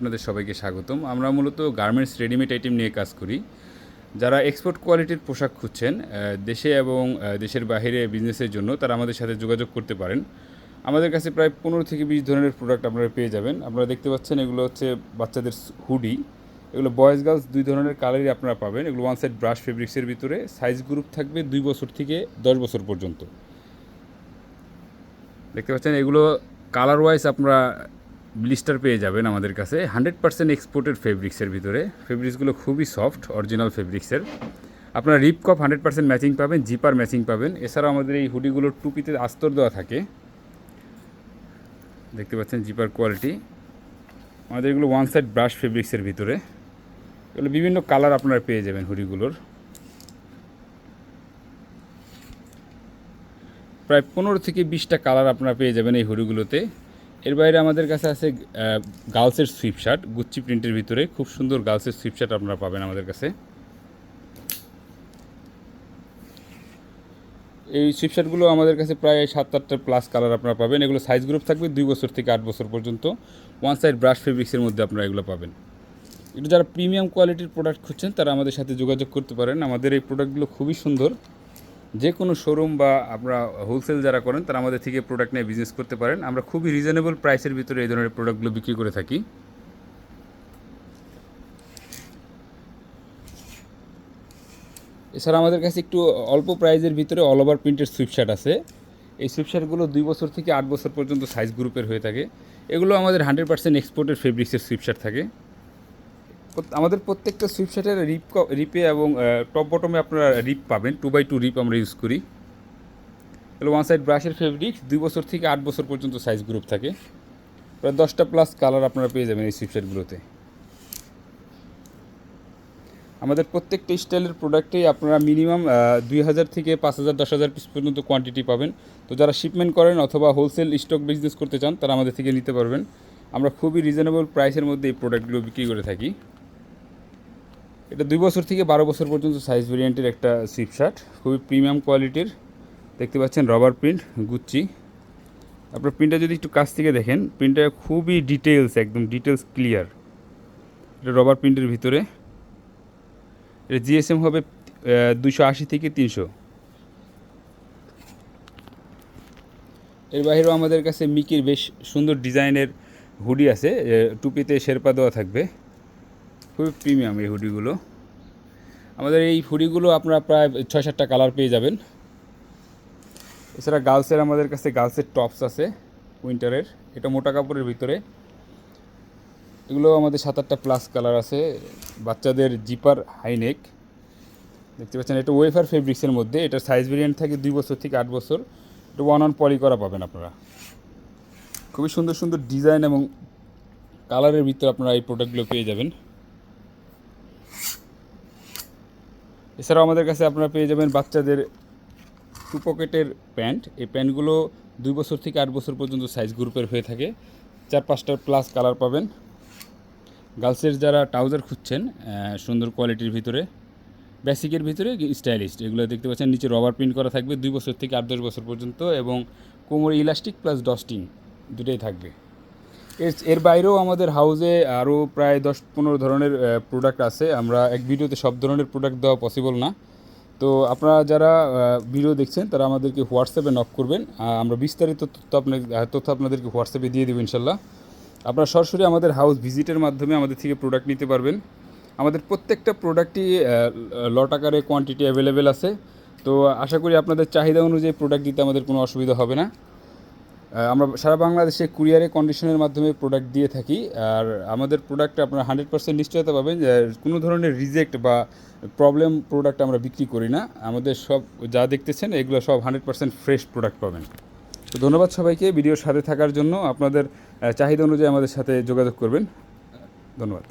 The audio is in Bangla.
আপনাদের সবাইকে স্বাগতম। আমরা মূলত গার্মেন্টস রেডিমেড আইটেম নিয়ে কাজ করি। যারা এক্সপোর্ট কোয়ালিটির পোশাক খুঁজছেন দেশে এবং দেশের বাইরে বিজনেসের জন্য তারা আমাদের সাথে যোগাযোগ করতে পারেন। আমাদের কাছে প্রায় পনেরো থেকে বিশ ধরনের প্রোডাক্ট আপনারা পেয়ে যাবেন। আপনারা দেখতে পাচ্ছেন এগুলো হচ্ছে বাচ্চাদের হুডি এগুলো বয়েজ গার্লস দুই ধরনের কালারই আপনারা পাবেন। এগুলো ওয়ান সাইড ব্রাশ ফেব্রিক্সের ভিতরে। সাইজ গ্রুপ থাকবে দুই বছর থেকে দশ বছর পর্যন্ত। দেখতে পাচ্ছেন এগুলো কালার ওয়াইজ আপনারা ব্লিস্টার পেয়ে যাবেন আমাদের কাছে। হান্ড্রেড পার্সেন্ট এক্সপোর্টেড ফেব্রিক্সের ভিতরে। ফেব্রিক্সগুলো খুবই সফট, অরিজিনাল ফেব্রিক্সের। আপনারা রিপ কপ হান্ড্রেড পার্সেন্ট ম্যাচিং পাবেন, জিপার ম্যাচিং পাবেন। এছাড়াও আমাদের এই হুডিগুলোর টুপিতে আস্তর দেওয়া থাকে। দেখতে পাচ্ছেন জিপার কোয়ালিটি। আমাদের এগুলো ওয়ান সাইড ব্রাশ ফেব্রিক্সের ভিতরে। এগুলো বিভিন্ন কালার আপনারা পেয়ে যাবেন হুডিগুলোর। প্রায় পনেরো থেকে বিশটা কালার আপনারা পেয়ে যাবেন এই হুডিগুলোতে। এর বাইরে আমাদের কাছে আছে গার্লসের সুইপ শার্ট গুচ্ছি প্রিন্টের ভিতরে। খুব সুন্দর গার্লসের সুইপ শার্ট আপনারা পাবেন আমাদের কাছে। এই সুইপ শার্টগুলো আমাদের কাছে প্রায় সাত আটটা প্লাস কালার আপনারা পাবেন। এগুলো সাইজ গ্রুপ থাকবে দুই বছর থেকে আট বছর পর্যন্ত। ওয়ান সাইড ব্রাশ ফেব্রিক্সের মধ্যে আপনারা এগুলো পাবেন। এটা যারা প্রিমিয়াম কোয়ালিটির প্রোডাক্ট খুঁজছেন, তারা আমাদের সাথে যোগাযোগ করতে পারেন। আমাদের এই প্রোডাক্টগুলো খুবই সুন্দর। যে কোনো শোরুম বা আমরা হোলসেল যারা করেন, তারা আমাদের থেকে প্রোডাক্ট নিয়ে বিজনেস করতে পারেন। আমরা খুবই রিজনেবল প্রাইসের ভিতরে এই ধরনের প্রোডাক্টগুলো বিক্রি করে থাকি। এছাড়া আমাদের কাছে একটু অল্প প্রাইজের ভিতরে অল ওভার প্রিন্টের সুইপশার্ট আছে। এই সুইপশার্টগুলো দুই বছর থেকে আট বছর পর্যন্ত সাইজ গ্রুপের হয়ে থাকে। এগুলো আমাদের হান্ড্রেড পার্সেন্ট এক্সপোর্টের ফেব্রিক্সের সুইপশার্ট থাকে। আমাদের প্রত্যেকটা সুইপশার্টের রিপ রিপে এবং টপ বটমে আপনারা রিপ পাবেন। টু বাই টু রিপ আমরা ইউজ করি। এগুলো ওয়ান সাইড ব্রাশের ফেব্রিক দুই বছর থেকে আট বছর পর্যন্ত সাইজ গ্রুপ থাকে। প্রায় দশটা প্লাস কালার আপনারা পেয়ে যাবেন এই সুইপশার্টগুলোতে আমাদের প্রত্যেকটা স্টাইলের প্রোডাক্টেই আপনারা মিনিমাম দুই হাজার থেকে পাঁচ হাজার, দশ হাজার পিস পর্যন্ত কোয়ান্টিটি পাবেন। তো যারা শিপমেন্ট করেন অথবা হোলসেল স্টক বিজনেস করতে চান, তারা আমাদের থেকে নিতে পারবেন। আমরা খুবই রিজনেবল প্রাইসের মধ্যে এই প্রোডাক্টগুলো বিক্রি করে থাকি। এটা দুই বছর থেকে বারো বছর পর্যন্ত সাইজ ভেরিয়েন্টের একটা সিপ শার্ট খুবই প্রিমিয়াম কোয়ালিটির দেখতে পাচ্ছেন রবার প্রিন্ট গুচ্ছি আপনার প্রিন্টটা যদি একটু কাছ থেকে দেখেন প্রিন্টটা খুবই ডিটেলস একদম ডিটেলস ক্লিয়ার এটা রবার প্রিন্টের ভিতরে। এটা জিএসএম হবে দুশো আশি থেকে তিনশো। এর বাইরেও আমাদের কাছে মিকির বেশ সুন্দর ডিজাইনের হুডি আছে টুপিতে শেরপা দেওয়া থাকবে। খুবই প্রিমিয়াম এই হুডিগুলো। আমাদের এই হুডিগুলো আপনারা প্রায় ছয় সাতটা কালার পেয়ে যাবেন। এছাড়া গার্লসের আমাদের কাছে গার্লসের টপস আছে উইন্টারের। এটা মোটা কাপড়ের ভিতরে। এগুলো আমাদের সাত আটটা প্লাস কালার আছে। বাচ্চাদের জিপার হাইনেক দেখতে পাচ্ছেন, এটা ওয়েফার ফেব্রিক্সের মধ্যে। এটার সাইজ ভেরিয়েন্ট থাকে দুই বছর থেকে আট বছর। এটা ওয়ান অন পলি করা পাবেন আপনারা। খুবই সুন্দর সুন্দর ডিজাইন এবং কালারের ভিতরে আপনারা এই প্রোডাক্টগুলো পেয়ে যাবেন। এছাড়াও আমাদের কাছে আপনারা পেয়ে যাবেন বাচ্চাদের টু পকেটের প্যান্ট এই প্যান্টগুলো দুই বছর থেকে আট বছর পর্যন্ত সাইজ গ্রুপের হয়ে থাকে। চার পাঁচটার প্লাস কালার পাবেন। গার্লসের যারা ট্রাউজার খুঁজছেন সুন্দর কোয়ালিটির ভিতরে বেসিকের ভিতরে স্টাইলিশ এগুলো দেখতে পাচ্ছেন, নিচে রবার প্রিন্ট করা থাকবে দুই বছর থেকে আট দশ বছর পর্যন্ত এবং কোমরে ইলাস্টিক প্লাস ডস্টিং দুটোই থাকবে। এর বাইরেও আমাদের হাউসে আরও প্রায় দশ পনেরো ধরনের প্রোডাক্ট আছে। আমরা এক ভিডিওতে সব ধরনের প্রোডাক্ট দেওয়া পসিবল না। তো আপনারা যারা ভিডিও দেখছেন, তারা আমাদেরকে হোয়াটসঅ্যাপে নক করবেন। আমরা বিস্তারিত তথ্য আপনার তথ্য আপনাদেরকে হোয়াটসঅ্যাপে দিয়ে দেবো ইনশাল্লাহ। আপনারা সরাসরি আমাদের হাউস ভিজিটের মাধ্যমে আমাদের থেকে প্রোডাক্ট নিতে পারবেন। আমাদের প্রত্যেকটা প্রোডাক্টই লট আকারে কোয়ান্টিটি অ্যাভেলেবেল আছে। তো আশা করি আপনাদের চাহিদা অনুযায়ী প্রোডাক্ট দিতে আমাদের কোনো অসুবিধা হবে না। আমরা সারা বাংলাদেশে কুরিয়ারে কন্ডিশনের মাধ্যমে প্রোডাক্ট দিয়ে থাকি। আর আমাদের প্রোডাক্টে আপনারা হান্ড্রেড পার্সেন্ট নিশ্চয়তা পাবেন কোনো ধরনের রিজেক্ট বা প্রবলেম প্রোডাক্ট আমরা বিক্রি করি না। আমাদের সব যা দেখতেছেন, এগুলো সব হান্ড্রেড পার্সেন্ট ফ্রেশ প্রোডাক্ট পাবেন। তো ধন্যবাদ সবাইকে ভিডিওর সাথে থাকার জন্য। আপনাদের চাহিদা অনুযায়ী আমাদের সাথে যোগাযোগ করবেন। ধন্যবাদ।